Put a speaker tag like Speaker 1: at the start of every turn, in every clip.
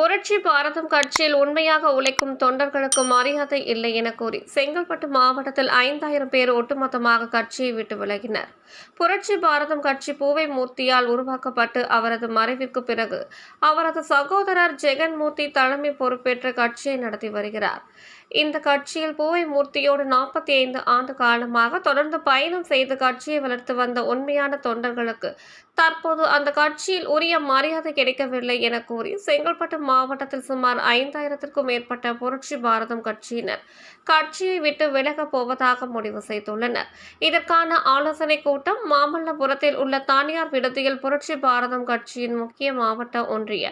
Speaker 1: புரட்சி பாரதம் கட்சியில் உண்மையாக உழைக்கும் தொண்டர்களுக்கு மரியாதை இல்லை என கூறி செங்கல்பட்டு மாவட்டத்தில் ஐந்தாயிரம் பேர் ஒட்டுமொத்தமாக கட்சியை விட்டு விலகினர். புரட்சி பாரதம் கட்சி பூவை மூர்த்தியால் உருவாக்கப்பட்டு அவரது மறைவிற்கு பிறகு அவரது சகோதரர் ஜெகன்மூர்த்தி தலைமை பொறுப்பேற்று கட்சியை நடத்தி வருகிறார். இந்த கட்சியில் பூவை மூர்த்தியோடு நாற்பத்தி ஐந்து ஆண்டு காலமாக தொடர்ந்து பயணம் செய்து கட்சியை வளர்த்து வந்த உண்மையான தொண்டர்களுக்கு தற்போது அந்த கட்சியில் உரிய மரியாதை கிடைக்கவில்லை என கூறி செங்கல்பட்டு மாவட்டத்தில் சுமார் ஐந்தாயிரத்திற்கும் மேற்பட்ட புரட்சி பாரதம் கட்சியினர் கட்சியை விட்டு விலகப் போவதாக முடிவு செய்துள்ளனர். இதற்கான ஆலோசனை கூட்டம் மாமல்லபுரத்தில் உள்ள தனியார் விடுதியில் புரட்சி பாரதம் கட்சியின் முக்கிய மாவட்ட ஒன்றிய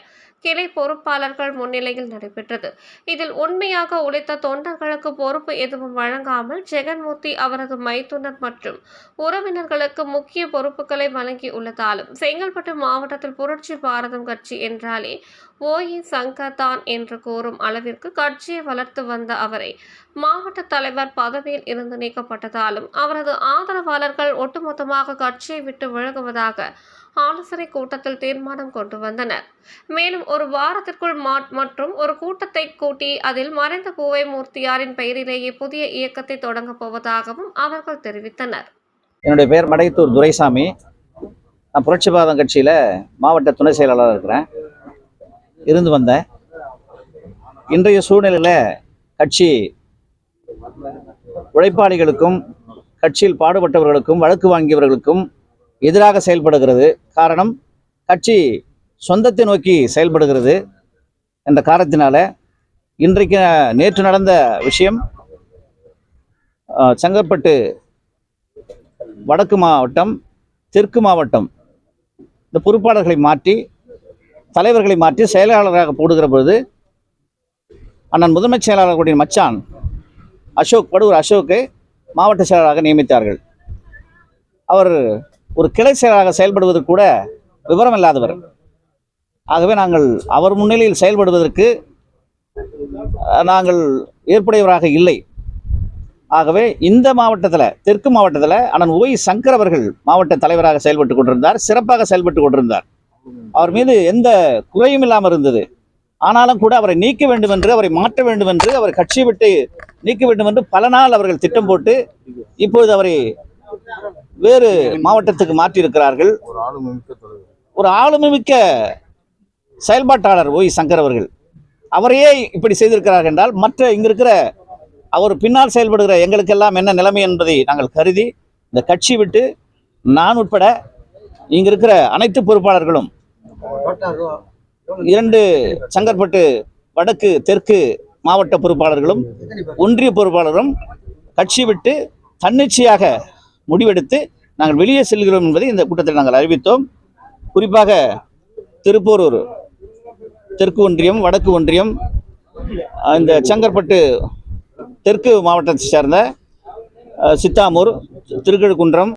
Speaker 1: கிளை பொறுப்பாளர்கள் முன்னிலையில் நடைபெற்றது. இதில் உண்மையாக உழைத்த தொண்டர்களுக்கு பொறுப்பு எதுவும் வழங்காமல் ஜெகன்மூர்த்தி அவரது மைத்துனர் மற்றும் உறவினர்களுக்கு முக்கிய பொறுப்புகளை வழங்கியுள்ளதாலும் செங்கல்பட்டு மாவட்டத்தில் புரட்சி பாரதம் கட்சி என்றாலே ஓஇ சங்கர் தான் என்று கூறும் அளவிற்கு கட்சியை வளர்த்து வந்த அவரை. மாவட்ட தலைவர் பதவியில் இருந்து நீக்கப்பட்டதாலும் அவரது ஆதரவாளர்கள் ஒட்டுமொத்தமாக கட்சியை விட்டு விலகுவதாக ஆலோசனை கூட்டத்தில் தீர்மானம் கொண்டு வந்தனர். மேலும் ஒரு வாரத்திற்குள் மற்றும் ஒரு கூட்டத்தை கூட்டி அதில் மறைந்த பூவை மூர்த்தியாரின் பெயரிலேயே புதிய இயக்கத்தை தொடங்கப் போவதாகவும் அவர்கள் தெரிவித்தனர்.
Speaker 2: என்னுடைய பெயர் மடைத்தூர் துரைசாமி. நான் புரட்சிபாதம் கட்சியில் மாவட்ட துணை செயலாளராக இருக்கிறேன். இருந்து வந்தேன் இன்றைய சூழ்நிலையில் கட்சி உழைப்பாளிகளுக்கும் கட்சியில் பாடுபட்டவர்களுக்கும் வழக்கு வாங்கியவர்களுக்கும் எதிராக செயல்படுகிறது. காரணம் கட்சி சொந்தத்தை நோக்கி செயல்படுகிறது என்ற காரணத்தினால இன்றைக்கு நேற்று நடந்த விஷயம் செங்கற்பட்டு வடக்கு மாவட்டம் தெற்கு மாவட்டம் இந்த பொறுப்பாளர்களை மாற்றி தலைவர்களை மாற்றி செயலாளராக போடுகிற பொழுது அண்ணன் முதன்மைச் செயலாளர்களுடைய மச்சான் அசோக் படுவர் அசோக்கை மாவட்ட செயலாளராக நியமித்தார்கள். அவர் ஒரு கிளை செயலாளராக செயல்படுவதற்கு கூட விவரம் இல்லாதவர் ஆகவே நாங்கள் அவர் முன்னிலையில் செயல்படுவதற்கு நாங்கள் ஏற்புடையவராக இல்லை. ஆகவே இந்த மாவட்டத்தில் தெற்கு மாவட்டத்தில் அண்ணன் ஓய் சங்கர் அவர்கள் மாவட்ட தலைவராக செயல்பட்டு கொண்டிருந்தார் சிறப்பாக செயல்பட்டு கொண்டிருந்தார். அவர் மீது எந்த குறையும் இல்லாமல் இருந்தது. ஆனாலும் கூட அவரை நீக்க வேண்டும் என்று அவரை மாற்ற வேண்டும் என்று அவர் கட்சியை விட்டு நீக்க வேண்டும் என்று பல நாள் அவர்கள் திட்டம் போட்டு இப்பொழுது அவரை வேறு மாவட்டத்துக்கு மாற்றியிருக்கிறார்கள்.
Speaker 3: ஒரு ஆளுமை மிக்க தலைவர்.
Speaker 2: ஒரு ஆளுமை மிக்க செயல்பாட்டாளர் ஓய் சங்கர் அவர்கள். அவரையே இப்படி செய்திருக்கிறார்கள் என்றால் மற்ற இங்க இருக்கிற அவர் பின்னால் செயல்படுகிற எங்களுக்கெல்லாம் என்ன நிலைமை என்பதை நாங்கள் கருதி இந்த கட்சி விட்டு நான் உட்பட இங்க இருக்கிற அனைத்து பொறுப்பாளர்களும் இரண்டு சங்கர்பட்டு வடக்கு தெற்கு மாவட்ட பொறுப்பாளர்களும் ஒன்றிய பொறுப்பாளரும் கட்சி விட்டு தன்னிச்சையாக முடிவெடுத்து நாங்கள் வெளியே செல்கிறோம் என்பதை இந்த கூட்டத்தில் நாங்கள் அறிவித்தோம். குறிப்பாக திருப்போரூர் தெற்கு ஒன்றியம் வடக்கு ஒன்றியம் இந்த செங்கற்பட்டு தெற்கு மாவட்டத்தை சேர்ந்த சித்தாமூர் திருக்கழுக்குன்றம்